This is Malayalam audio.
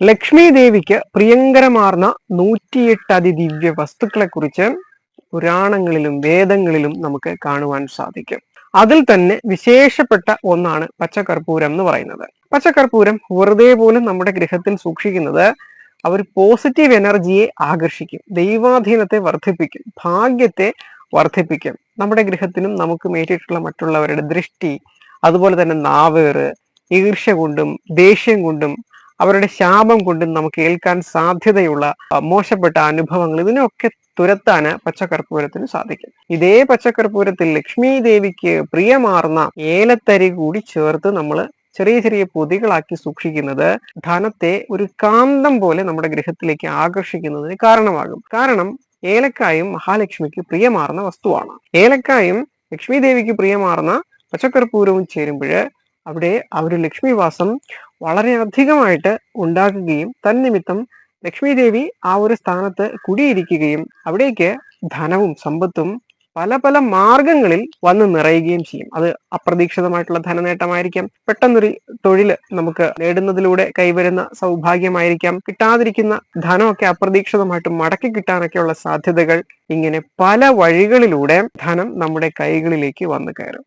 ലക്ഷ്മി ദേവിക്ക് പ്രിയങ്കരമാർന്ന നൂറ്റിയെട്ട് അതിദിവ്യ വസ്തുക്കളെ കുറിച്ച് പുരാണങ്ങളിലും വേദങ്ങളിലും നമുക്ക് കാണുവാൻ സാധിക്കും. അതിൽ തന്നെ വിശേഷപ്പെട്ട ഒന്നാണ് പച്ചക്കർപ്പൂരം എന്ന് പറയുന്നത്. പച്ചക്കർപ്പൂരം വെറുതെ പോലും നമ്മുടെ ഗൃഹത്തിൽ സൂക്ഷിക്കുന്നത് അവർ പോസിറ്റീവ് എനർജിയെ ആകർഷിക്കും ദൈവാധീനത്തെ വർദ്ധിപ്പിക്കും ഭാഗ്യത്തെ വർദ്ധിപ്പിക്കും. നമ്മുടെ ഗൃഹത്തിനും നമുക്ക് മേറ്റിട്ടുള്ള മറ്റുള്ളവരുടെ ദൃഷ്ടി അതുപോലെ തന്നെ നാവേറ് ഈർഷ്യ കൊണ്ടും ദേഷ്യം കൊണ്ടും അവരുടെ ശാപം കൊണ്ട് നമുക്ക് ഏൽക്കാൻ സാധ്യതയുള്ള മോശപ്പെട്ട അനുഭവങ്ങൾ ഇതിനൊക്കെ തുരത്താന് പച്ചക്കർപ്പൂരത്തിന് സാധിക്കും. ഇതേ പച്ചക്കർപ്പൂരത്തിൽ ലക്ഷ്മി ദേവിക്ക് പ്രിയമാർന്ന ഏലത്തരി കൂടി ചേർത്ത് നമ്മൾ ചെറിയ ചെറിയ പൊതികളാക്കി സൂക്ഷിക്കുന്നത് ധനത്തെ ഒരു കാന്തം പോലെ നമ്മുടെ ഗൃഹത്തിലേക്ക് ആകർഷിക്കുന്നതിന് കാരണമാകും. കാരണം ഏലക്കായും മഹാലക്ഷ്മിക്ക് പ്രിയമാർന്ന വസ്തുവാണ്. ഏലക്കായും ലക്ഷ്മി ദേവിക്ക് പ്രിയമാർന്ന പച്ചക്കർപ്പൂരവും ചേരുമ്പോൾ അവിടെ ആ ഒരു ലക്ഷ്മിവാസം വളരെയധികമായിട്ട് ഉണ്ടാക്കുകയും തന്നിമിത്തം ലക്ഷ്മി ദേവി ആ ഒരു സ്ഥാനത്ത് കുടിയിരിക്കുകയും അവിടേക്ക് ധനവും സമ്പത്തും പല പല മാർഗങ്ങളിൽ വന്ന് നിറയുകയും ചെയ്യും. അത് അപ്രതീക്ഷിതമായിട്ടുള്ള ധനനേട്ടമായിരിക്കാം. പെട്ടെന്നൊരു തൊഴിൽ നമുക്ക് നേടുന്നതിലൂടെ കൈവരുന്ന സൗഭാഗ്യമായിരിക്കാം. കിട്ടാതിരിക്കുന്ന ധനമൊക്കെ അപ്രതീക്ഷിതമായിട്ട് മടക്കി കിട്ടാനൊക്കെയുള്ള സാധ്യതകൾ ഇങ്ങനെ പല വഴികളിലൂടെ ധനം നമ്മുടെ കൈകളിലേക്ക് വന്നു കയറും.